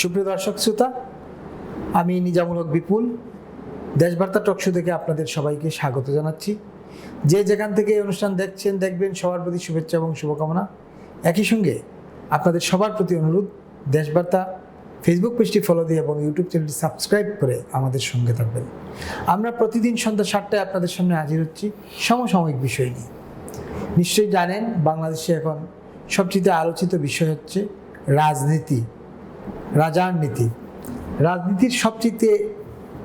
সুপ্রিয় দর্শক, শ্রোতা, আমি নিজামূলক বিপুল। দেশবার্তা টকশো থেকে আপনাদের সবাইকে স্বাগত জানাচ্ছি। যে যেখান থেকে এই অনুষ্ঠান দেখছেন, দেখবেন, সবার প্রতি শুভেচ্ছা এবং শুভকামনা। একই সঙ্গে আপনাদের সবার প্রতি অনুরোধ, দেশবার্তা ফেসবুক পেজটি ফলো দিয়ে এবং ইউটিউব চ্যানেলটি সাবস্ক্রাইব করে আমাদের সঙ্গে থাকবেন। আমরা প্রতিদিন সন্ধ্যা সাতটায় আপনাদের সামনে হাজির হচ্ছি সমসাময়িক বিষয় নিয়ে। নিশ্চয়ই জানেন, বাংলাদেশে এখন সবচেয়ে আলোচিত বিষয় হচ্ছে রাজনীতি। রাজার নীতি। রাজনীতির সবচেয়ে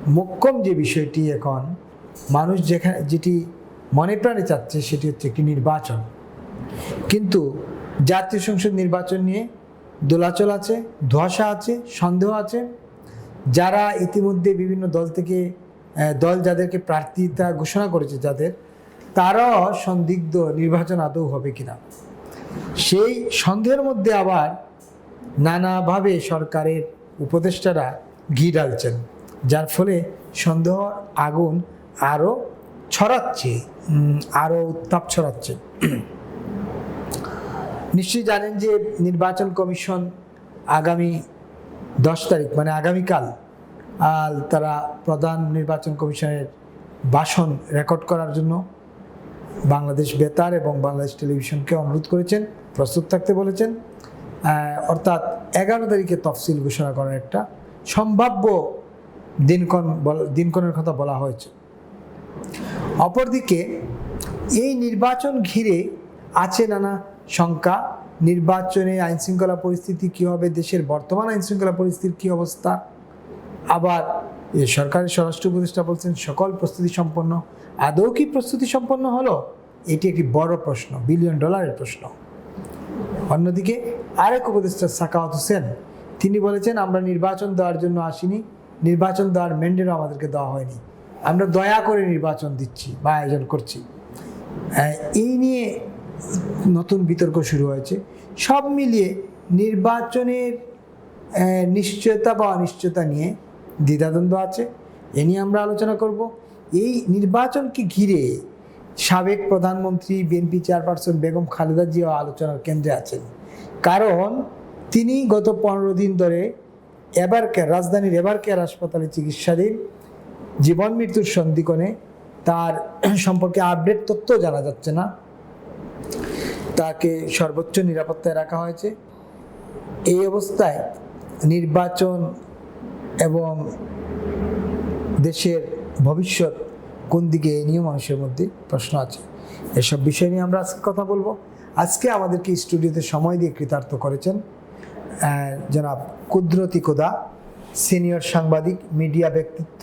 মোক্ষম যে বিষয়টি এখন, মানুষ যেখানে, যেটি মনে প্রাণে চাচ্ছে, সেটি হচ্ছে একটি নির্বাচন। কিন্তু জাতীয় সংসদ নির্বাচন নিয়ে দোলাচল আছে, ধোয়াশা আছে, সন্দেহ আছে। যারা ইতিমধ্যে বিভিন্ন দল থেকে দল যাদেরকে প্রার্থিতা ঘোষণা করেছে যাদের, তারাও সন্দিগ্ধ নির্বাচন আদৌ হবে কিনা। সেই সন্দেহের মধ্যে আবার নানাভাবে সরকারের উপদেষ্টারা ঘি ঢালছেন যার ফলে সন্দেহ আগুন আরও ছড়াচ্ছে আরও উত্তাপ ছড়াচ্ছে। নিশ্চয়ই জানেন যে নির্বাচন কমিশন আগামী দশ তারিখ মানে আগামীকাল আহ, তারা প্রধান নির্বাচন কমিশনের ভাষণ রেকর্ড করার জন্য বাংলাদেশ বেতার এবং বাংলাদেশ টেলিভিশনকে অনুরোধ করেছেন প্রস্তুত থাকতে বলেছেন। অর্থাৎ এগারো তারিখে তফসিল ঘোষণা করার একটা সম্ভাব্য দিনক্ষণ দিনক্ষণের কথা বলা হয়েছে। অপরদিকে এই নির্বাচন ঘিরে আছে নানা শঙ্কা। নির্বাচনে আইনশৃঙ্খলা পরিস্থিতি কী হবে? দেশের বর্তমান আইনশৃঙ্খলা পরিস্থিতির কী অবস্থা? আবার সরকারের স্বরাষ্ট্র উপদেষ্টা বলছেন, সকল প্রস্তুতি সম্পন্ন। আদৌ কি প্রস্তুতি সম্পন্ন হলো? এটি একটি বড় প্রশ্ন, বিলিয়ন ডলারের প্রশ্ন। অন্যদিকে আরেক উপদেষ্টা সাকাওয়াত হোসেন তিনি বলেছেন আমরা নির্বাচন দেওয়ার জন্য আসিনি। নির্বাচন দেওয়ার ম্যান্ডেটও আমাদেরকে দেওয়া হয়নি। আমরা দয়া করে নির্বাচন দিচ্ছি বা আয়োজন করছি। আহ, এই নিয়ে নতুন বিতর্ক শুরু হয়েছে। সব মিলিয়ে নির্বাচনের নিশ্চয়তা বা অনিশ্চয়তা নিয়ে দ্বিধাদ্বন্দ্ব আছে। এ নিয়ে আমরা আলোচনা করব। এই নির্বাচনকে ঘিরে সাবেক প্রধানমন্ত্রী, বিএনপি চেয়ারপারসন বেগম খালেদা জিয়া আলোচনার কেন্দ্রে আছেন। কারণ তিনি গত পনেরো দিন ধরে এবার কেয়ার রাজধানীর এবার কেয়ার হাসপাতালে চিকিৎসাধীন, জীবন মৃত্যুর সন্ধিকোণে তার সম্পর্কে আপডেট তথ্য জানা যাচ্ছে না। তাকে সর্বোচ্চ নিরাপত্তায় রাখা হয়েছে। এই অবস্থায় নির্বাচন এবং দেশের ভবিষ্যৎ কোন দিকে এই নিয়ে মানুষের মধ্যে প্রশ্ন আছে? এসব বিষয় নিয়ে আমরা আজকে কথা বলব। আজকে আমাদেরকে স্টুডিওতে সময় দিয়ে কৃতার্থ করেছেন জনাব কুদরতি কোদা সিনিয়র সাংবাদিক, মিডিয়া ব্যক্তিত্ব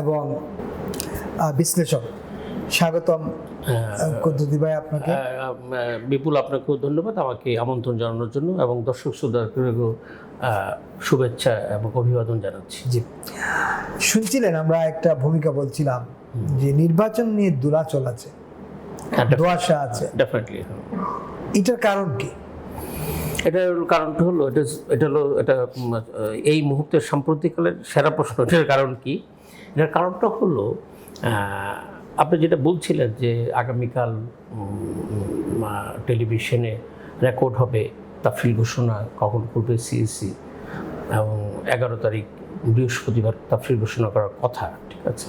এবং বিশ্লেষক। স্বাগতম। কুদরতি ভাই আপনাকে। আহ, বিপুল আপনাকেও ধন্যবাদ। আমাকে আমন্ত্রণ জানানোর জন্য এবং দর্শক শ্রোতাদেরকেও আহ, শুভেচ্ছা এবং অভিবাদন জানাচ্ছি। জি। শুনছিলেন আমরা একটা ভূমিকা বলছিলাম যে নির্বাচন নিয়ে দোলাচল আছে ধোয়াশা আছে। ডেফিনেটলি এটার কারণ কি? এটার কারণটা হলো এটা এটা হলো এটা এই মুহূর্তের সাম্প্রতিককালের সেরা প্রশ্ন। এটার কারণ কি? এটার কারণটা হলো আপনি যেটা বলছিলেন যে আগামীকাল টেলিভিশনে রেকর্ড হবে তাফিল ঘোষণা কখন করবে সিএসসি এবং এগারো তারিখ বৃহস্পতিবার তাফিল ঘোষণা করার কথা ঠিক আছে?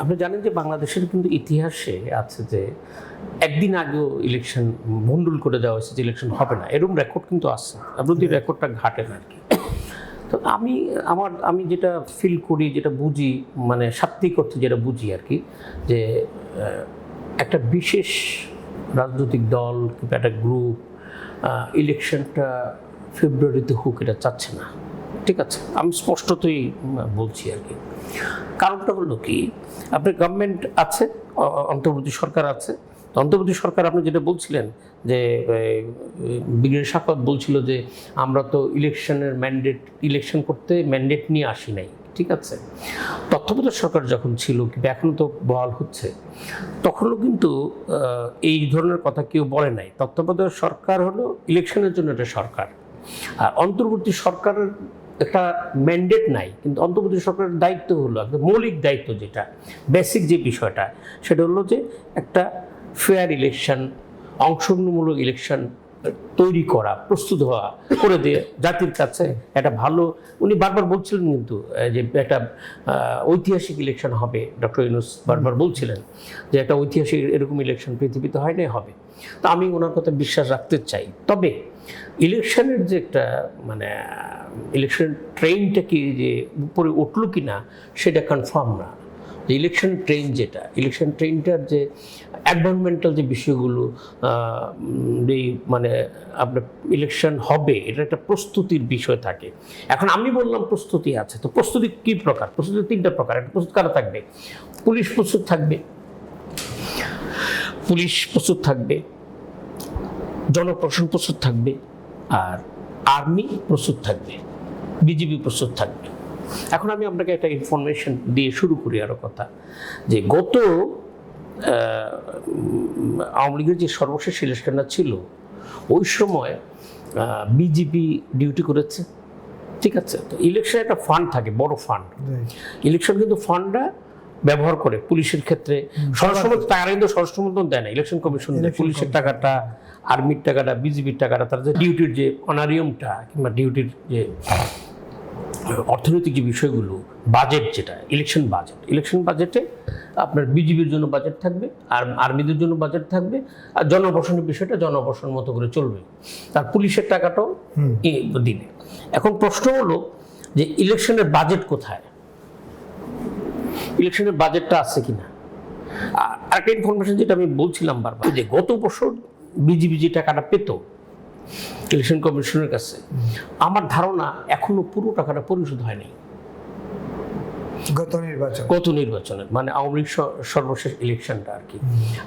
আপনি জানেন যে বাংলাদেশের কিন্তু ইতিহাসে আছে যে একদিন আগেও ইলেকশন ভন্ডুল করে দেওয়া হয়েছে যে ইলেকশন হবে না। এরকম রেকর্ড কিন্তু আছে। আপনি যদি রেকর্ডটা ঘাটেন আর কি। তো আমি, আমার, আমি যেটা ফিল করি, যেটা বুঝি মানে সাত্বিক অর্থে যেটা বুঝি আর কি, যে একটা বিশেষ রাজনৈতিক দল কিংবা একটা গ্রুপ ইলেকশনটা ফেব্রুয়ারিতে হোক, এটা চাচ্ছে না। ঠিক আছে? আমি স্পষ্টতই বলছি আর কি। কারণটা হলো কি, আপনার গভর্নমেন্ট আছে অন্তর্বর্তী সরকার আছে। অন্তর্বর্তী সরকার আপনি যেটা বলছিলেন যে বিগ্রেড সাক্ষাৎ বলছিল যে, আমরা তো ইলেকশনের ম্যান্ডেট, ইলেকশন করতে ম্যান্ডেট নিয়ে আসি নাই। ঠিক আছে? তত্ত্বাবধায়ক সরকার যখন ছিল, কিন্তু এখন তো বহাল হচ্ছে, তখনও কিন্তু এই ধরনের কথা কেউ বলে নাই। তত্ত্বাবধায়ক সরকার হলো ইলেকশনের জন্য একটা সরকার। আর অন্তর্বর্তী সরকারের একটা ম্যান্ডেট নাই, কিন্তু অন্তর্বর্তী সরকারের দায়িত্ব হলো, একটা মৌলিক দায়িত্ব যেটা, বেসিক যে বিষয়টা, সেটা হলো যে একটা ফেয়ার ইলেকশন অংশগ্রহণমূলক ইলেকশন তৈরি করা, প্রস্তুত হওয়া করে দিয়ে জাতির কাছে একটা ভালো, উনি বারবার বলছিলেন কিন্তু যে একটা ঐতিহাসিক ইলেকশন হবে, ডক্টর ইউনুস বারবার বলছিলেন যে একটা ঐতিহাসিক এরকম ইলেকশন পৃথিবীতে হয় না হবে। তো আমি ওনার কথা বিশ্বাস রাখতে চাই। তবে ইলেকশনের যে একটা মানে ইলেকশন ট্রেনটা কি যে উপরে উঠল কি না সেটা কনফার্ম না। ইলেকশন ট্রেন যেটা, ইলেকশন ট্রেনটার যে অ্যাডভার্নমেন্টাল যে বিষয়গুলো এই মানে আপনার ইলেকশন হবে, এটা একটা প্রস্তুতির বিষয় থাকে। এখন আমি বললাম প্রস্তুতি আছে, তো প্রস্তুতি কী প্রকার? প্রস্তুতি তিনটা প্রকার, একটা প্রস্তুত কারা থাকবে? পুলিশ প্রস্তুত থাকবে। পুলিশ প্রস্তুত থাকবে, জনপ্রশাসন প্রস্তুত থাকবে, আর আর্মি প্রস্তুত থাকবে, বিজিবি প্রস্তুত থাকবে। এখন আমি আপনাকে একটা ইনফরমেশন দিয়ে শুরু করি আরও কথা যে গত আওয়ামী লীগের যে সর্বশেষ ইলেকশনটা ছিল ওই সময় বিজিবি ডিউটি করেছে ঠিক আছে? তো ইলেকশনে একটা ফান্ড থাকে বড় ফান্ড ইলেকশন কিন্তু ফান্ডটা ব্যবহার করে পুলিশের ক্ষেত্রে। স্বরাষ্ট্র টাকা কিন্তু স্বরাষ্ট্র মন্ত্রণ দেয় না ইলেকশন কমিশন পুলিশের টাকাটা আর্মির টাকাটা বিজিবির টাকাটা তার যে ডিউটির যে অনারিয়ামটা কিংবা ডিউটির যে অর্থনৈতিক যে বিষয়গুলো বাজেট যেটা ইলেকশন বাজেট ইলেকশন বাজেটে আপনার বিজিবির জন্য বাজেট থাকবে আর আর্মিদের জন্য বাজেট থাকবে আর জনবসনের বিষয়টা জনবসন মতো করে চলবে। আর পুলিশের টাকাটাও দিবে। এখন প্রশ্ন হলো যে ইলেকশনের বাজেট কোথায়? ইলেকশনের বাজেটটা আছে কিনা? আর একটা ইনফরমেশন যেটা আমি বলছিলাম বারবার যে গত বছর বিজিবি যে টাকাটা পেত ইলেকশন কমিশনের কাছে। আমার ধারণা এখনও পুরো টাকাটা পরিশোধ হয়নি। গত নির্বাচন। গত নির্বাচনের মানে আওয়ামী লীগ সর্বশেষ ইলেকশনটা আর কি।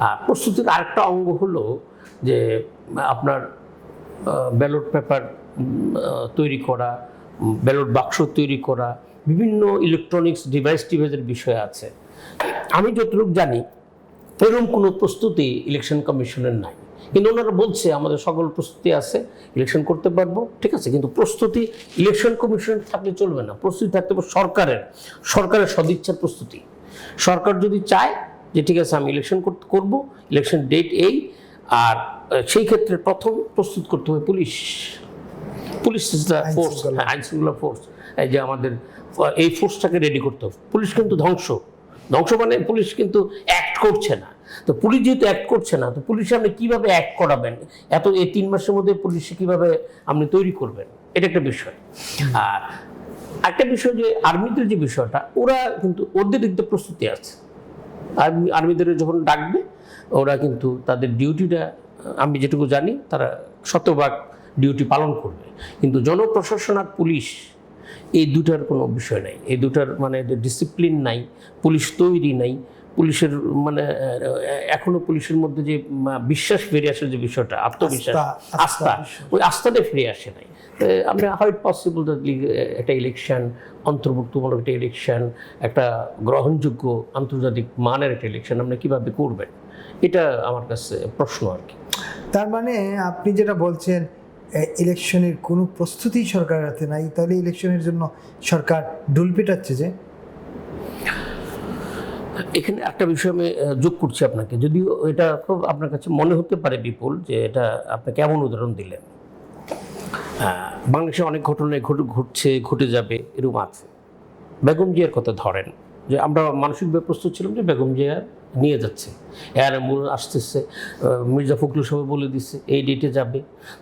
আর প্রস্তুতির আরেকটা অঙ্গ হলো যে আপনার ব্যালট পেপার তৈরি করা ব্যালট বাক্স তৈরি করা বিভিন্ন ইলেকট্রনিক্স ডিভাইস টিভাইসের বিষয় আছে। আমি যতটুকু জানি এরকম কোনো প্রস্তুতি ইলেকশন কমিশনের নাই। কিন্তু ওনারা বলছে আমাদের সকল প্রস্তুতি আছে ইলেকশন করতে পারব। ঠিক আছে কিন্তু প্রস্তুতি ইলেকশন কমিশন থাকলে চলবে না। প্রস্তুতি থাকতে হবে সরকারের সরকারের সদিচ্ছার প্রস্তুতি। সরকার যদি চায় যে ঠিক আছে আমি ইলেকশন করব ইলেকশন ডেট এই আর সেই ক্ষেত্রে প্রথম প্রস্তুত করতে হবে পুলিশ। Police force. আইন শৃঙ্খলা ফোর্স এই যে আমাদের এই ফোর্সটাকে রেডি করতে হবে। পুলিশ কিন্তু ধ্বংস। ধ্বংস মানে পুলিশ কিন্তু অ্যাক্ট করছে না। তো পুলিশ যেহেতু অ্যাক্ট করছে না, তো পুলিশে আপনি কীভাবে অ্যাক্ট করাবেন? এত এই তিন মাসের মধ্যে পুলিশে কীভাবে আপনি তৈরি করবেন? এটা একটা বিষয়। আর একটা বিষয় যে আর্মিদের যে বিষয়টা, ওরা কিন্তু ওদের দিক প্রস্তুতি আছে। আর্মি, আর্মিদের যখন ডাকবে, ওরা কিন্তু তাদের ডিউটিটা, আমি যেটুকু জানি, তারা শতভাগ ডিউটি পালন করবে। কিন্তু জনপ্রশাসন আর পুলিশ, এই দুটার কোনো বিষয় নাই। এই দুটার মানে ডিসিপ্লিন নাই, পুলিশ তৈরি নাই পুলিশের মানে এখনও পুলিশের মধ্যে যে বিশ্বাস ফিরে আসার যে বিষয়টা আত্মবিশ্বাস আস্থা, ওই আস্থাটা ফিরে আসে নাই। আমরা হাউ ইট পসিবল একটা ইলেকশন অন্তর্ভুক্তমূলক একটা ইলেকশন একটা গ্রহণযোগ্য আন্তর্জাতিক মানের একটা ইলেকশন আপনি কীভাবে করবেন? এটা আমার কাছে প্রশ্ন আর কি। তার মানে আপনি যেটা বলছেন ইলেকশনের কোনো প্রস্তুতি সরকারের হাতে নাই তাহলে ইলেকশনের জন্য সরকার ডুল পেটাচ্ছে যে এখানে একটা বিষয় আমি যোগ করছি আপনাকে। যদিও এটা খুব আপনার কাছে মনে হতে পারে বিপুল যে এটা আপনি কেমন উদাহরণ দিলেন। বাংলাদেশে অনেক ঘটনায় ঘটে, ঘটছে, ঘটে যাবে এরকম আছে। বেগম জিয়ার কথা ধরেন, যে আমরা মানসিকভাবে প্রস্তুত ছিলাম যে বেগম জিয়া নিয়ে যাচ্ছে। এয়ার অ্যাম্বুলেন্স আসতেছে মির্জা ফখরুল সাহেব বলে দিচ্ছে এই ডেটে যাবে।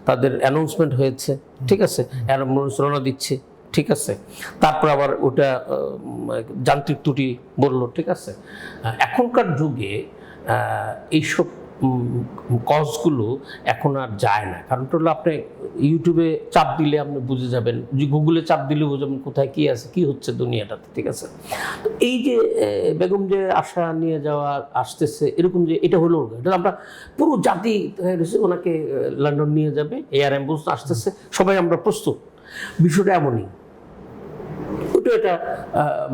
তাদের অ্যানাউন্সমেন্ট হয়েছে, ঠিক আছে? এয়ার অ্যাম্বুলেন্স রওনা দিচ্ছে। ঠিক আছে? তারপর আবার ওটা যান্ত্রিক ত্রুটি বলল, ঠিক আছে? এখনকার যুগে এইসব কজগুলো এখন আর যায় না। কারণ হলো আপনি ইউটিউবে চাপ দিলে আপনি বুঝে যাবেন, যে গুগলে চাপ দিলে বুঝবেন কোথায় কি আছে, কি হচ্ছে দুনিয়াটাতে, ঠিক আছে? তো এই যে বেগম যে আশা নিয়ে যাওয়া আসতেছে, এরকম যে এটা হলো। এটা আমরা পুরো জাতি ওনাকে লন্ডন নিয়ে যাবে এয়ার অ্যাম্বুলেন্স আসতেছে, সবাই আমরা প্রস্তুত। বিষয়টা এমনই। ওটা এটা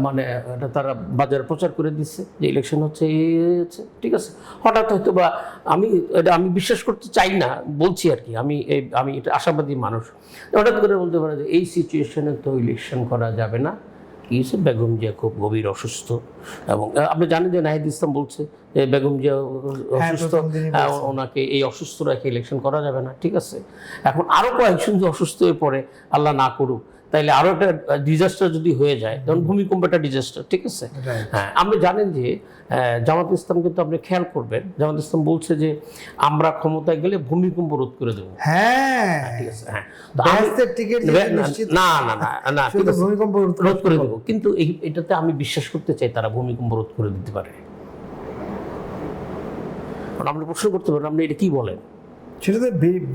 মানে এটা তারা বাজারে প্রচার করে দিচ্ছে যে ইলেকশন হচ্ছে এই হচ্ছে ঠিক আছে। হঠাৎ হয়তো বা আমি এটা আমি বিশ্বাস করতে চাই না বলছি আর কি। আমি এই আমি এটা আশাবাদী মানুষ। হঠাৎ করে বলতে পারে যে এই সিচুয়েশনে তো ইলেকশন করা যাবে না। কি হয়েছে? বেগম জিয়া খুব গভীর অসুস্থ এবং আপনি জানেন যে নাহিদ ইসলাম বলছে যে বেগম জিয়া অসুস্থ হ্যাঁ, ওনাকে এই অসুস্থ রেখে ইলেকশন করা যাবে না ঠিক আছে। এখন আরও কয়েকজন যদি অসুস্থ হয়ে পড়ে আল্লাহ না করুক তাইলে আরও একটা ডিজাস্টার যদি হয়ে যায় যেমন ভূমিকম্প একটা ডিজাস্টার ঠিক আছে? হ্যাঁ আপনি জানেন যে জামাত ইসলাম কিন্তু আপনি খেয়াল করবেন জামাত ইসলাম বলছে যে আমরা ক্ষমতায় গেলে ভূমিকম্প রোধ করে দেবো। হ্যাঁ। ঠিক আছে হ্যাঁ। না না না না ভূমিকম্প রোধ করে দেবো। কিন্তু এটাতে আমি বিশ্বাস করতে চাই তারা ভূমিকম্প রোধ করে দিতে পারে। আপনি প্রশ্ন করতে পারেন আপনি এটা কি বলেন? সেটা তো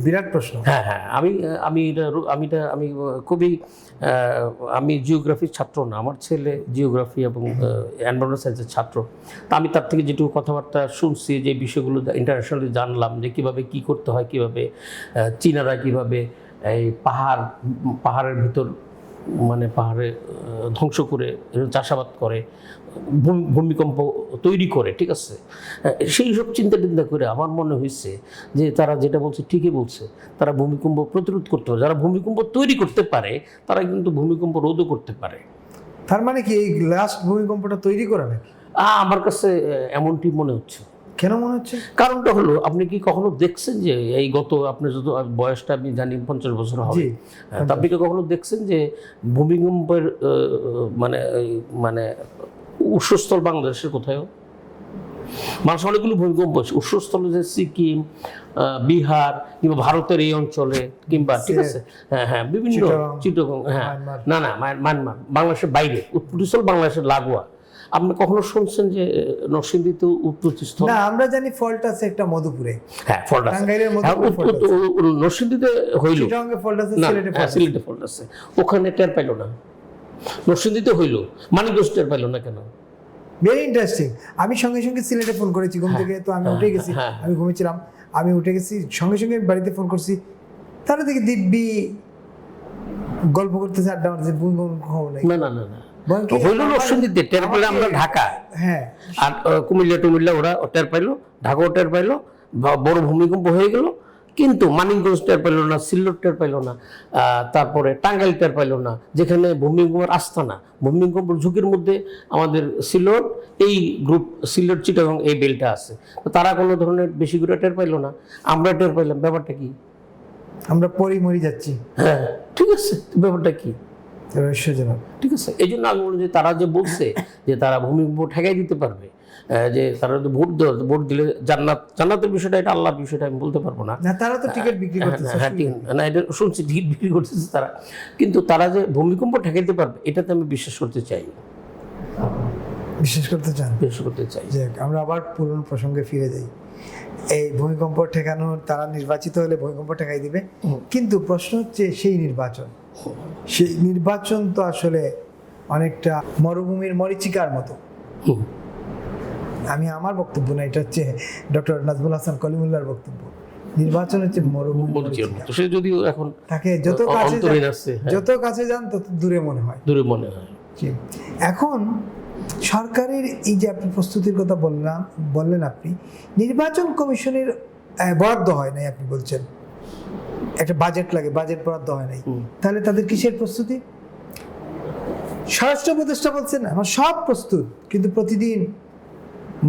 বিরাট প্রশ্ন। হ্যাঁ হ্যাঁ আমি আমি এটা আমি এটা আমি খুবই আমি জিওগ্রাফির ছাত্র না আমার ছেলে জিওগ্রাফি এবং এনভারনমেন্ট সায়েন্সের ছাত্র। তা আমি তার থেকে যেটুকু কথাবার্তা শুনছি যে বিষয়গুলো ইন্টারন্যাশনালি জানলাম যে কীভাবে কী করতে হয় কীভাবে চীনারা কীভাবে এই পাহাড় পাহাড়ের ভিতর মানে পাহাড়ে ধ্বংস করে চাষাবাদ করে ভূমিকম্প তৈরি করে ঠিক আছে? সেই সব চিন্তা টিন্তা করে আমার মনে হয়েছে যে তারা যেটা বলছে ঠিকই বলছে। তারা ভূমিকম্প প্রতিরোধ করতে পারে। যারা ভূমিকম্প তৈরি করতে পারে তারা কিন্তু ভূমিকম্প রোধও করতে পারে। তার মানে কি এই লাস্ট ভূমিকম্পটা তৈরি করা নাকি? আমার কাছে এমনটি মনে হচ্ছে। কেন মনে হচ্ছে? কারণটা হলো আপনি কি কখনো দেখছেন যে এই গত আপনি যত বয়সটা আমি জানি পঞ্চাশ বছর হবে হ্যাঁ, আপনি কি কখনো দেখছেন যে ভূমিকম্পের মানে মানে উৎসস্থল বাংলাদেশের কোথাও মানুষ অনেকগুলো ভূমিকম্প হচ্ছে উৎসস্থল যে সিকিম বিহার কিংবা ভারতের এই অঞ্চলে কিংবা ঠিক আছে? হ্যাঁ হ্যাঁ বিভিন্ন চিটাগং, হ্যাঁ না না মায়ান- মায়ানমার বাংলাদেশের বাইরে উৎপত্তিস্থল বাংলাদেশের লাগোয়া। আপনি কখনো শুনছেন যে নরসিংদীতে উৎপত্তিস্থল না আমরা জানি ফল্ট আছে একটা মধুপুরে। হ্যাঁ ফল্ট আছে। হ্যাঁ, নরসিংদীতে হইল। চিটাগাঙ্গে ফল্ট আছে না সিলেটে হ্যাঁ ফল্ট আছে। ওখানে টের পাইলো না। নরসিংদীতে হইল। মানিকগঞ্জ টের পাইলো না কেন? ভেরি ইন্টারেস্টিং আমি সঙ্গে সঙ্গে সিলেটে ফোন করেছি ঘুম থেকে তো আমি উঠে গেছি। হ্যাঁ। আমি ঘুমিয়েছিলাম। আমি উঠে গেছি সঙ্গে সঙ্গে বাড়িতে ফোন করছি। তারা দেখি দিব্যি গল্প করতেছে আড্ডা মারতেছে না না না না। হইল নরসিংদীতে টের পেলে আমরা ঢাকা। হ্যাঁ। আর কুমিল্লা টুমিল্লা ওরা টের পাইলো ঢাকাও টের পাইলো বড় ভূমিকম্প হয়ে গেল কিন্তু মানিকগঞ্জ টের পাইলো না সিল্লোর টের পাইলো না তারপরে টাঙ্গাইল টের পাইলো না যেখানে ভূমিকম্পের আস্তানা ভূমিকম্প ঝুঁকির মধ্যে আমাদের সিল্লোর এই গ্রুপ সিল্লোর চিটাগং এই বেলটা আছে। তো তারা কোনো ধরনের বেশি করে টের পাইলো না। আমরা টের পাইলাম ব্যাপারটা কি? আমরা পরেই মরি যাচ্ছি। হ্যাঁ ঠিক আছে ব্যাপারটা কি? রহস্যজনক ঠিক আছে এই জন্য আমি বলি যে তারা যে বলছে যে তারা ভূমিকম্প ঠেকাই দিতে পারবে যে তারা যদি ভোট ভোট দিলে জান্নাত জান্নাতের বিষয়টা এটা আল্লাহর বিষয়টা আমি বলতে পারব না। তারা তো টিকিট বিক্রি হ্যাঁ, করতেছে হ্যাঁ, না এটা শুনছি ঢিল বিক্রি করতেছে তারা। কিন্তু তারা যে ভূমিকম্প ঠেকাইতে পারবে এটাতে আমি বিশ্বাস করতে চাই বিশেষ করতে চান? বিশ্বাস করতে চাই। আমরা আবার পুরনো প্রসঙ্গে ফিরে যাই। এই ভূমিকম্প ঠেকানো তারা নির্বাচিত হলে ভূমিকম্প ঠেকাই দিবে। কিন্তু প্রশ্ন হচ্ছে সেই নির্বাচন সেই নির্বাচন তো আসলে অনেকটা মরুভূমির মরিচিকার মতো। আমি আমার বক্তব্য না এটা হচ্ছে ডক্টর নাজমুল হাসান কলিমুল্লাহর বক্তব্য। নির্বাচন হচ্ছে মরুভূমি মতো। সে যদিও এখন তাকে যত কাছে হ্যাঁ, যত কাছে যান তত দূরে মনে হয়। দূরে মনে হয়। এখন সরকারের এই যে আপনি প্রস্তুতির কথা বললাম বললেন আপনি নির্বাচন কমিশনের বরাদ্দ হয় নাই আপনি বলছেন। একটা বাজেট লাগে বাজেট বরাদ্দ হয় নাই। তাহলে তাদের কিসের প্রস্তুতি? স্বরাষ্ট্র উপদেষ্টা বলছেন আমার সব প্রস্তুত কিন্তু প্রতিদিন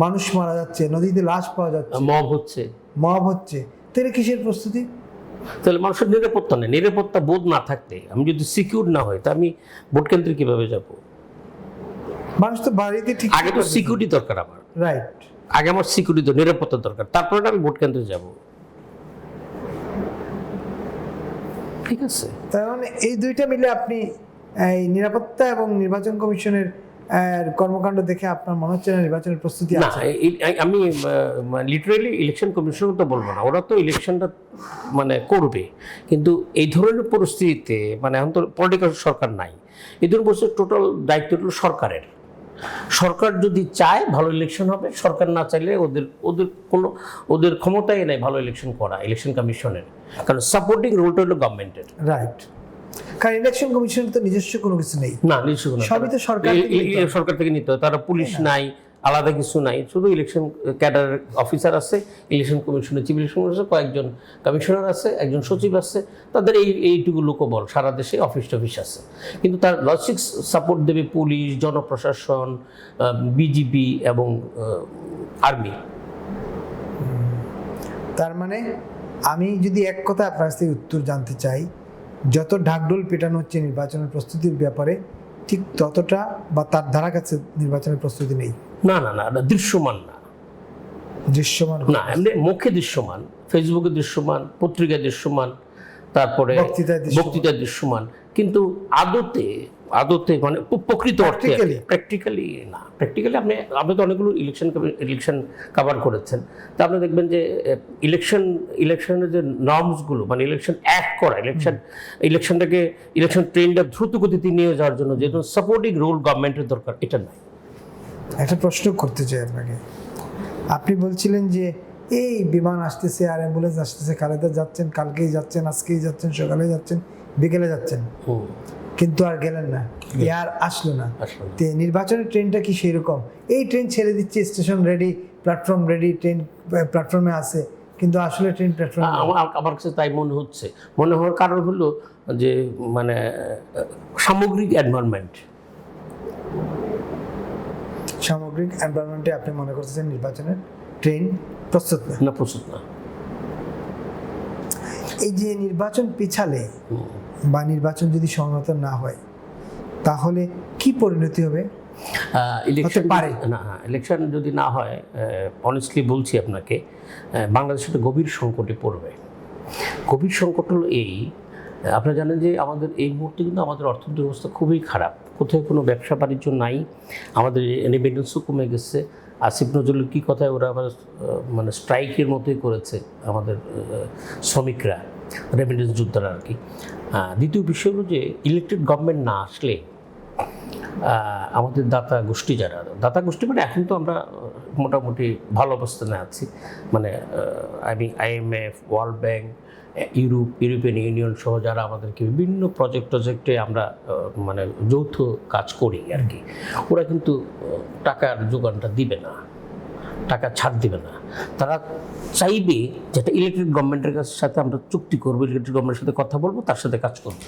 মানুষ মারা যাচ্ছে নদীতে লাশ পাওয়া যাচ্ছে। মব হচ্ছে। মব হচ্ছে। তাহলে কিসের প্রস্তুতি? তাহলে মানুষের নিরাপত্তা নেই নিরাপত্তা বোধ না থাকতে আমি যদি সিকিউর না হয় তা আমি ভোট কেন্দ্রে কীভাবে যাব? মানুষ তো বাড়িতে ঠিক আগে তো সিকিউরিটি দরকার আমার। রাইট আগে আমার সিকিউরিটি নিরাপত্তা দরকার তারপরে না আমি ভোট কেন্দ্রে যাব। ঠিক আছে। তার মানে এই দুইটা মিলে আপনি এই নিরাপত্তা এবং নির্বাচন কমিশনের কর্মকাণ্ড দেখে আপনার মনে হচ্ছে না নির্বাচনের প্রস্তুতি না আমি লিটারেলি ইলেকশন কমিশন তো বলব না ওরা তো ইলেকশনটা মানে করবে। কিন্তু এই ধরনের পরিস্থিতিতে মানে এখন তো পলিটিক্যাল সরকার নাই এই ধরনের বলছে টোটাল দায়িত্ব সরকারের। সরকার যদি চায় ভালো ইলেকশন হবে সরকার না চাইলে ওদের ওদের কোনো ওদের ক্ষমতাই নেই ভালো ইলেকশন করা ইলেকশন কমিশনের কারণ সাপোর্টিং রোলটা হলো গভর্নমেন্টের রাইট কারণ ইলেকশন কমিশনের তো নিজস্ব কোনো কিছু নেই। না নিশ্চয় সবই তো সরকার সরকার থেকে নিতে হয় তারা পুলিশ নাই আলাদা কিছু নাই। শুধু ইলেকশন ক্যাডার অফিসার আছে ইলেকশন কমিশনের চিফ ইলেকশন আছে, কয়েকজন কমিশনার আছে, একজন সচিব আছে। তাদের এই, এইটুকু লোকবল সারা দেশে অফিস টফিস আছে। কিন্তু তার লজিস্টিক্স সাপোর্ট দেবে পুলিশ জনপ্রশাসন বিজিবি এবং আর্মি তার মানে আমি যদি এক কথা আপনার থেকে উত্তর জানতে চাই, যত ঢাকঢোল পেটানো হচ্ছে নির্বাচনের প্রস্তুতির ব্যাপারে, ঠিক ততটা বা তার ধারা কাছে নির্বাচনের প্রস্তুতি নেই। না না না এটা দৃশ্যমান না। দৃশ্যমান না এমনি মুখে দৃশ্যমান ফেসবুকে দৃশ্যমান পত্রিকায় দৃশ্যমান তারপরে বক্তৃতায় দৃশ্যমান। কিন্তু আদতে আদতে মানে প্রকৃত অর্থে প্র্যাকটিক্যালি না। প্র্যাকটিক্যালি আপনি আপনি তো অনেকগুলো ইলেকশন ইলেকশন কভার করেছেন। তা আপনি দেখবেন যে ইলেকশন ইলেকশনের যে নর্মসগুলো মানে ইলেকশন অ্যাক্ট করা ইলেকশন ইলেকশনটাকে ইলেকশন ট্রেনটা দ্রুত গতিতে নিয়ে যাওয়ার জন্য যে সাপোর্টিং রোল গভর্নমেন্টের দরকার এটা নাই একটা প্রশ্ন করতে চাই আপনাকে। আপনি বলছিলেন যে এই বিমান আসতেছে আর অ্যাম্বুলেন্স আসতেছে খালেদা যাচ্ছেন কালকেই যাচ্ছেন আজকেই যাচ্ছেন সকালে যাচ্ছেন বিকেলে যাচ্ছেন। কিন্তু আর গেলেন না আর আসলো না। নির্বাচনের ট্রেনটা কি সেরকম? এই ট্রেন ছেড়ে দিচ্ছে station ready platform ready train প্ল্যাটফর্মে আছে কিন্তু আসলে ট্রেন প্ল্যাটফর্ম আমার আমার কাছে তাই মনে হচ্ছে। মনে হওয়ার কারণ হলো যে মানে সামগ্রিক এনভায়রনমেন্ট সামগ্রিক এনভায়রনমেন্টে আপনি মনে করতেছেন নির্বাচনের ট্রেন প্রস্তুত না? না প্রস্তুত না। এই যে নির্বাচন পিছালে বা নির্বাচন যদি সংহত না হয় তাহলে কি পরিণতি হবে? ইলেকশন পারে। না ইলেকশন যদি না হয় অনেস্টলি বলছি আপনাকে বাংলাদেশ একটা গভীর সংকটে পড়বে। গভীর সংকট হলো এই আপনারা জানেন যে আমাদের এই মুহূর্তে কিন্তু আমাদের অর্থনৈতিক অবস্থা খুবই খারাপ। কোথায় কোনো ব্যবসা বাণিজ্য নাই। আমাদের রেমিটেন্সও কমে গেছে। আসিফ নজরুলের কী কথায় ওরা আবার মানে স্ট্রাইকের মতোই করেছে আমাদের শ্রমিকরা রেমিটেন্স যোদ্ধারা আর কি। দ্বিতীয় বিষয় হলো যে ইলেকটেড গভর্নমেন্ট না আসলে আমাদের দাতা গোষ্ঠী যারা, দাতা গোষ্ঠী মানে এখন তো আমরা মোটামুটি ভালো অবস্থানে আছি। মানে আমি IMF World Bank Europe, European Union সহ যারা আমাদেরকে বিভিন্ন প্রজেক্ট টজেক্টে আমরা মানে যৌথ কাজ করি আর কি, ওরা কিন্তু টাকার যোগানটা দিবে না, টাকা ছাড় দিবে না। তারা চাইবে যেটা ইলেকট্রিক গভর্নমেন্টের সাথে আমরা চুক্তি করব ইলেকট্রিক গভর্নমেন্টের সাথে কথা বলব, তার সাথে কাজ করব।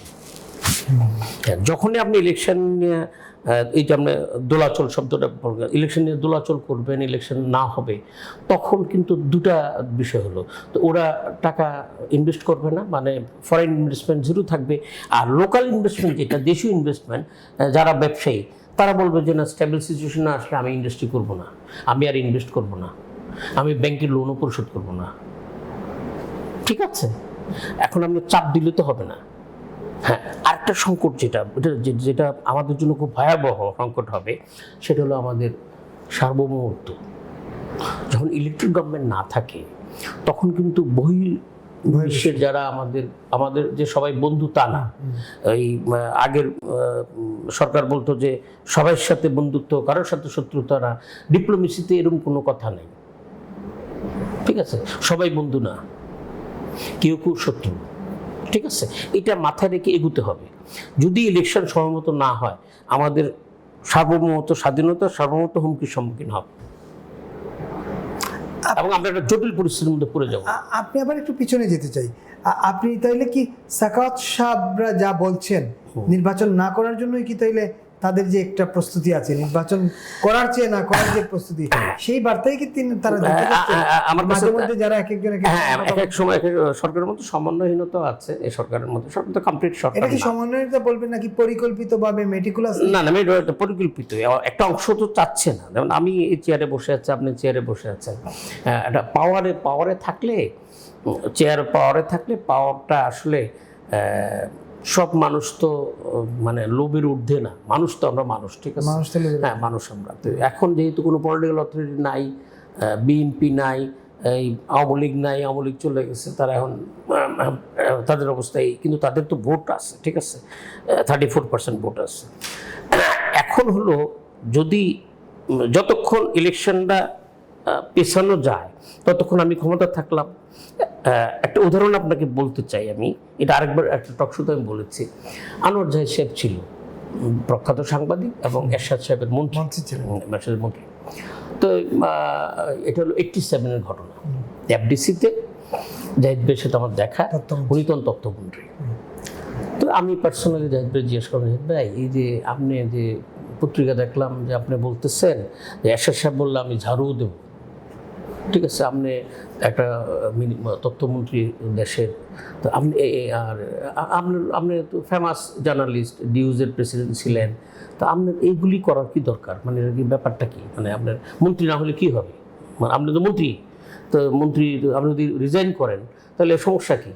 যখনই আপনি ইলেকশন নিয়ে এই যে আপনি দোলাচল শব্দটা ইলেকশন নিয়ে দোলাচল করবেন ইলেকশন না হবে, তখন কিন্তু দুটা বিষয় হলো। তো ওরা টাকা ইনভেস্ট করবে না মানে ফরেন ইনভেস্টমেন্ট জিরো থাকবে, আর লোকাল ইনভেস্টমেন্ট যেটা, দেশীয় ইনভেস্টমেন্ট যারা ব্যবসায়ী, তারা বলবে যে, না স্টেবল সিচুয়েশন না আসলে আমি ইন্ডাস্ট্রি করব না, আমি আর ইনভেস্ট করব না, আমি ব্যাংকের লোনও পরিশোধ করব না। ঠিক আছে? এখন আপনি চাপ দিলে তো হবে না। হ্যাঁ আরেকটা সংকট যেটা যেটা আমাদের জন্য খুব ভয়াবহ সংকট হবে সেটা হলো আমাদের সার্বভৌমত্ব। যখন ইলেকট্রিক গভর্নমেন্ট না থাকে তখন কিন্তু বহি বিশ্বের যারা আমাদের আমাদের যে সবাই বন্ধু তা না। এই আগের সরকার বলতো যে সবার সাথে বন্ধুত্ব কারোর সাথে শত্রুতা না। ডিপ্লোমেসিতে এরকম কোনো কথা নেই। ঠিক আছে? সবাই বন্ধু না। কেউ কেউ শত্রু। ঠিক আছে? এটা মাথায় রেখে এগুতে হবে। যদি ইলেকশন সময়মত না হয় আমাদের সার্বভৌমত্ব স্বাধীনতা সার্বভৌমত্ব হুমকির সম্মুখীন হবে। এবং আমরা একটা জটিল পরিস্থিতির মধ্যে পড়ে যাব। আপনি আবার একটু পিছনে যেতে চাই। আপনি তাইলে কি সাকাত সাহরা যা বলছেন নির্বাচন না করার জন্যই কি তাইলে তাদের যে একটা প্রস্তুতি আছে নির্বাচন করার চেয়ে না করার যে প্রস্তুতি সেই বার্তাই কি তিনি তারা আমার মাঝে মধ্যে যারা এক একজন এক এক হ্যাঁ সময় এক সরকারের মধ্যে সমন্বয়হীনতা আছে এই সরকারের মধ্যে। সরকার তো কমপ্লিট সরকার এটা কি না। সমন্বয়তা বলবেন নাকি পরিকল্পিতভাবে মেটিকুলাস না না পরিকল্পিত। একটা অংশ তো চাচ্ছে না। যেমন আমি এই চেয়ারে বসে আছি আপনি চেয়ারে বসে আছেন। একটা পাওয়ারে পাওয়ারে থাকলে চেয়ার পাওয়ারে থাকলে পাওয়ারটা আসলে আহ, সব মানুষ তো মানে লোভের ঊর্ধ্বে না। মানুষ তো আমরা মানুষ ঠিক আছে? মানুষ হ্যাঁ মানুষ আমরা। তো এখন যেহেতু কোনো পলিটিক্যাল অথরিটি নাই বিএনপি নাই এই আওয়ামী লীগ নাই আওয়ামী লীগ চলে গেছে তারা এখন তাদের অবস্থায় কিন্তু তাদের তো ভোট আছে ঠিক আছে? থার্টি ফোর পার্সেন্ট ভোট আছে। এখন হলো যদি যতক্ষণ ইলেকশনটা পেছানো যায় ততক্ষণ আমি ক্ষমতা থাকলাম। একটা উদাহরণ আপনাকে বলতে চাই আমি। এটা আরেকবার একটা টকশোতে আমি বলেছি। আনোয়ার জাহিদ সাহেব ছিল প্রখ্যাত সাংবাদিক এবং এরশাদ সাহেবের মন্ত্রী। মন্ত্রী ছিলেন। এরশাদের মন্ত্রী। তো এটা হলো এইটটি সেভেনের ঘটনা। এফডিসিতে জাহিদ ভাইয়ের সাথে আমার দেখা। তখন তথ্যমন্ত্রী তো আমি পার্সোনালি জাহিদ ভাই জিজ্ঞেস করলাম জাহিদ ভাই এই যে আপনি যে পত্রিকা দেখলাম যে আপনি বলতেছেন যে এরশাদ সাহেব বললে আমি ঝাড়ু দেব। ঠিক আছে, আপনি একটা মিনি- তথ্যমন্ত্রী দেশের, তো আপনি আর, আ- আপনি তো ফেমাস জার্নালিস্ট নিউজের প্রেসিডেন্ট ছিলেন, তো আপনার এইগুলি করার কি দরকার? মানে কি ব্যাপারটা কি? মানে আপনার মন্ত্রী না হলে কি হবে? মানে আপনি তো মন্ত্রী তো মন্ত্রী, আপনি যদি রিজাইন করেন, তাহলে সমস্যা কি?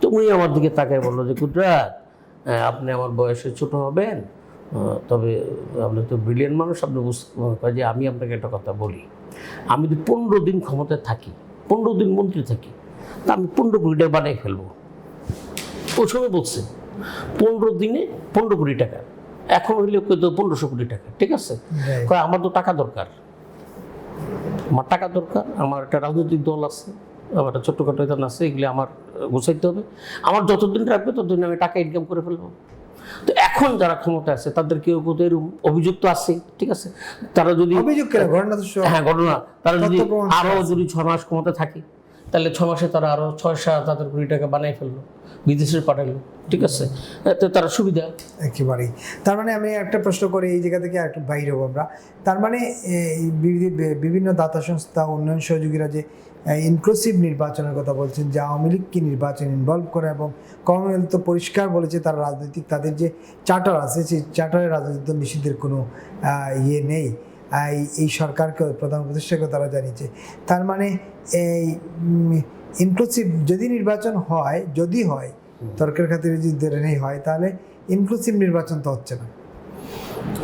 তো উনি আমার দিকে তাকায় বলল যে, কুদরাত আপনি আমার বয়সে ছোট হবেন তবে আপনি তো ব্রিলিয়ান মানুষ আপনি বুঝতে যে আমি আপনাকে একটা কথা বলি। আমি যদি পনেরো দিন ক্ষমতায় থাকি পনেরো দিন মন্ত্রী থাকি তা আমি পনেরো কোটি টাকা বানিয়ে ফেলব। ওই সময় বলছে পনেরো দিনে পনেরো কোটি টাকা এখন হইলে তো পনেরোশো কোটি টাকা ঠিক আছে. আমার তো টাকা দরকার। আমার টাকা দরকার আমার একটা রাজনৈতিক দল আছে আমার একটা ছোট্টখাটো আছে এগুলি আমার গোছাইতে হবে। আমার যতদিন রাখবে ততদিন আমি টাকা ইনকাম করে ফেলব। তো এখন যারা ক্ষমতা আছে তাদের কেউ এরকম অভিযুক্ত আছে ঠিক আছে? তারা যদি অভিযোগ কেন? ঘটনা তো হ্যাঁ ঘটনা। তারা যদি আরও আরও যদি ছয় মাস ক্ষমতা থাকে তাহলে ছ মাসে তারা আরও ছয় সাত হাজার কোটি টাকা বানাই ফেলল বিদেশে পাঠাইলো ঠিক আছে? এতে তারা সুবিধা। একেবারেই। তার মানে আমি একটা প্রশ্ন করি, এই জায়গা থেকে একটু বাইরে হব আমরা। তার মানে বিভিন্ন দাতা সংস্থা, উন্নয়ন সহযোগীরা যে ইনক্লুসিভ নির্বাচনের কথা বলছেন, যে আওয়ামী লীগকে নির্বাচন ইনভলভ করে এবং কমনওয়েলথ তো পরিষ্কার বলেছে, তারা রাজনৈতিক, তাদের যে চার্টার আছে, সেই চার্টারে রাজনৈতিক নিষিদ্ধের কোনো ইয়ে নেই। এই- এই সরকারকে, প্রধান উপদেষ্টাকে তারা জানিয়েছে। তার মানে এই ইনক্লুসিভ যদি নির্বাচন হয়, যদি হয় তর্কের খাতিরে যদি ধরে নেই হয় তাহলে ইনক্লুসিভ নির্বাচন তো হচ্ছে না।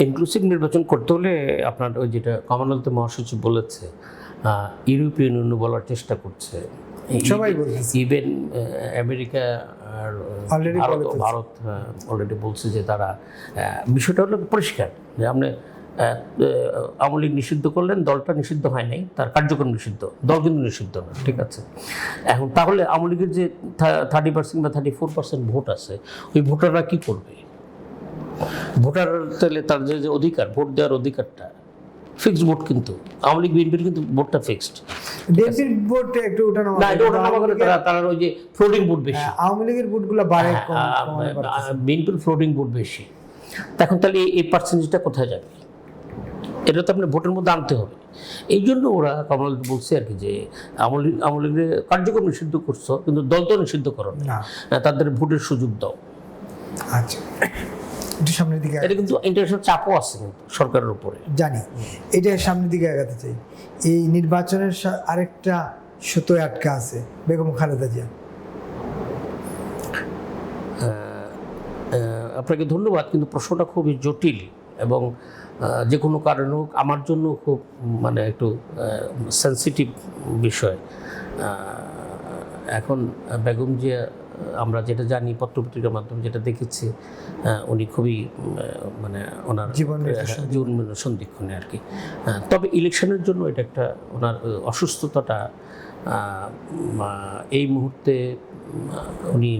ইনক্লুসিভ নির্বাচন করতে হলে আপনার ওই যেটা কমনওয়েলথ মহাসচিব বলেছে ইউরোপিয়ান ইউনিয়ন বলার চেষ্টা করছে। সবাই বলছে ইভেন আমেরিকা আর Already ভারত অলরেডি বলছে যে তারা বিষয়টা হলো পরিষ্কার যে আপনি আওয়ামী লীগ নিষিদ্ধ করলেন দলটা নিষিদ্ধ হয় নাই তার কার্যক্রম নিষিদ্ধ দল কিন্তু নিষিদ্ধ না ঠিক আছে? এখন তাহলে আওয়ামী লীগের যে থার্টি পার্সেন্ট বা থার্টি ফোর পার্সেন্ট ভোট আছে ওই ভোটাররা কি করবে? ভোটার তাহলে তার যে অধিকার ভোট দেওয়ার অধিকারটা ফিক্সড ভোট কিন্তু আওয়ামী লীগ বিএনপির কিন্তু ভোটটা ফিক্সড বিএনপির ভোট একটু উঠানো না এটা করে তারা তারা ওই যে ফ্লোটিং ভোট বেশি। আওয়ামী লীগের ভোটগুলো বাড়ে হ্যাঁ, কম- বিএনপির ফ্লোটিং ভোট বেশি। এখন তাহলে এই পার্সেন্টেজটা কোথায় যাবে? এটা তো আপনার ভোটের মধ্যে আনতে হবে। এই জন্য ওরা কমল বলছে আর কি যে আওয়ামী লীগ আওয়ামী লীগের কার্যক্রম নিষিদ্ধ করছ কিন্তু দল তো নিষিদ্ধ করো না। তাদের ভোটের সুযোগ দাও। আচ্ছা। একটু সামনের দিকে এটা কিন্তু ইন্টারন্যাশনাল চাপও আছে কিন্তু সরকারের উপরে। জানি। এটা সামনের দিকে আগাতে চাই। এই নির্বাচনের আরেকটা সুতোয় আটকা আছে বেগম খালেদা জিয়া। আপনাকে ধন্যবাদ কিন্তু প্রশ্নটা খুবই জটিল। এবং যে কোনো কারণে হোক আমার জন্য খুব মানে একটু সেন্সিটিভ বিষয়। এখন বেগম জিয়া আমরা যেটা জানি পত্রপত্রিকার মাধ্যমে যেটা দেখেছি উনি খুবই মানে ওনার জীবন সন্ধিক্ষণে আর কি। তবে ইলেকশনের জন্য এটা একটা ওনার অসুস্থতাটা এই মুহূর্তে উনি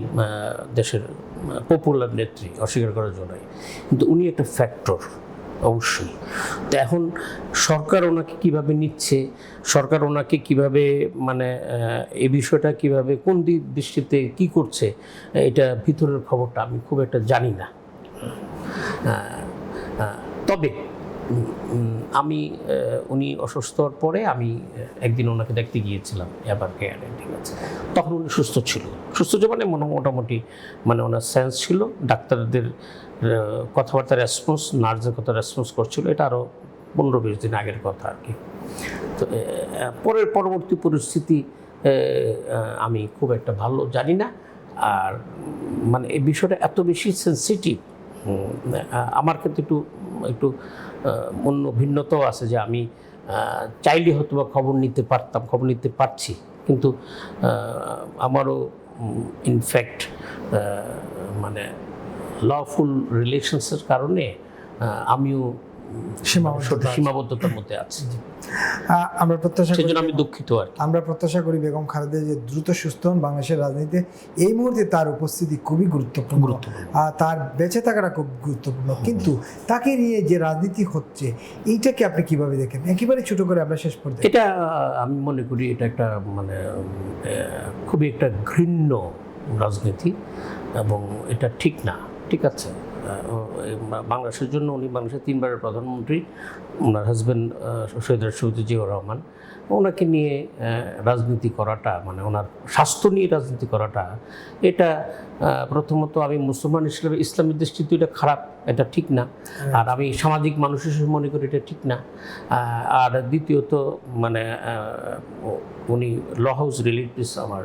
দেশের পপুলার নেত্রী, অস্বীকার করার জন্য নয়। কিন্তু উনি একটা ফ্যাক্টর অবশ্যই তো এখন সরকার ওনাকে কীভাবে নিচ্ছে, সরকার ওনাকে কীভাবে মানে এ বিষয়টা কীভাবে, কোন দিক দৃষ্টিতে কি করছে, এটা ভিতরের খবরটা আমি খুব একটা জানি না তবে আমি উনি অসুস্থ হওয়ার পরে আমি একদিন ওনাকে দেখতে গিয়েছিলাম, এবার কেয়ারে ঠিক আছে। তখন উনি সুস্থ ছিল। সুস্থ ছিল মানে মোটামুটি মানে ওনার সেন্স ছিল, ডাক্তারদের কথাবার্তা রেসপন্স নার্সের কথা রেসপন্স করছিল, এটা আরও পনেরো বিশ দিন আগের কথা আর কি। তো পরের পরবর্তী পরিস্থিতি আমি খুব একটা ভালো জানি না। আর মানে এই বিষয়টা এত বেশি সেন্সিটিভ আমার ক্ষেত্রে একটু একটু অন্য ভিন্নতাও আছে যে আমি চাইলে হয়তো বা খবর নিতে পারতাম, খবর নিতে পারছি কিন্তু আমারও ইনফ্যাক্ট মানে লফুল রিলেশনসের কারণে আমিও। সীমাবদ্ধতার মধ্যে আছে। আমরা প্রত্যাশা করি আমি দুঃখিত আর আমরা প্রত্যাশা করি বেগম খালেদা যে দ্রুত সুস্থ হন বাংলাদেশের রাজনীতিতে। এই মুহূর্তে তার উপস্থিতি খুবই গুরুত্বপূর্ণ। আর তার বেঁচে থাকাটা খুব গুরুত্বপূর্ণ। কিন্তু তাকে নিয়ে যে রাজনীতি হচ্ছে এইটাকে আপনি কীভাবে দেখেন? একেবারে ছোট করে আমরা শেষ করতে এটা আমি মনে করি এটা একটা মানে খুবই একটা ঘৃণ্য রাজনীতি এবং এটা ঠিক না। ঠিক আছে? বাংলাদেশের জন্য উনি বাংলাদেশের তিনবারের প্রধানমন্ত্রী ওনার হাজব্যান্ড সৈয়দ রাষ্ট্রপতি জিয়াউর রহমান। ওনাকে নিয়ে রাজনীতি করাটা মানে ওনার স্বাস্থ্য নিয়ে রাজনীতি করাটা, এটা প্রথমত আমি মুসলমান হিসেবে ইসলামের দৃষ্টিতে এটা খারাপ, এটা ঠিক না। আর আমি সামাজিক মানুষ হিসেবে মনে করি এটা ঠিক না। আর দ্বিতীয়ত মানে উনি ল হাউস রিলেটিভস আমার।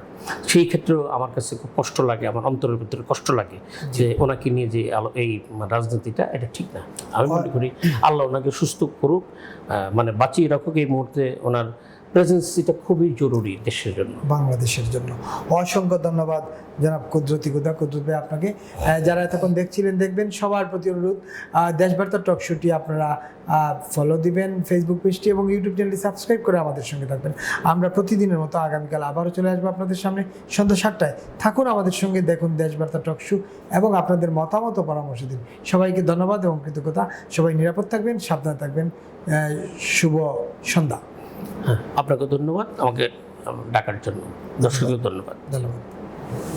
সেই ক্ষেত্রেও আমার কাছে খুব কষ্ট লাগে, আমার অন্তরের ভিতরে কষ্ট লাগে যে ওনাকে নিয়ে যে এই রাজনীতিটা, এটা ঠিক না। আমি মনে করি আল্লাহ ওনাকে সুস্থ করুক মানে বাঁচিয়ে রাখুক এই মুহূর্তে ওনার প্রেজেন্স এটা খুবই জরুরি দেশের জন্য। বাংলাদেশের জন্য। অসংখ্য ধন্যবাদ জনাব কুদরতি কুদা কুদরত আপনাকে যারা এতক্ষণ দেখছিলেন দেখবেন সবার প্রতি অনুরোধ দেশবার্তা টক শোটি আপনারা ফলো দিবেন ফেসবুক পেজটি এবং ইউটিউব চ্যানেলটি সাবস্ক্রাইব করে আমাদের সঙ্গে থাকবেন। আমরা প্রতিদিনের মতো আগামীকাল আবারও চলে আসব আপনাদের সামনে সন্ধ্যা সাতটায়। থাকুন আমাদের সঙ্গে, দেখুন দেশবার্তা টক শো এবং আপনাদের মতামত পরামর্শ দিন। সবাইকে ধন্যবাদ এবং কৃতজ্ঞতা। সবাই নিরাপদ থাকবেন, সাবধানে থাকবেন। শুভ সন্ধ্যা। হ্যাঁ আপনাকে ধন্যবাদ। আমাকে ডাকার জন্য। দর্শকদের ধন্যবাদ। ধন্যবাদ।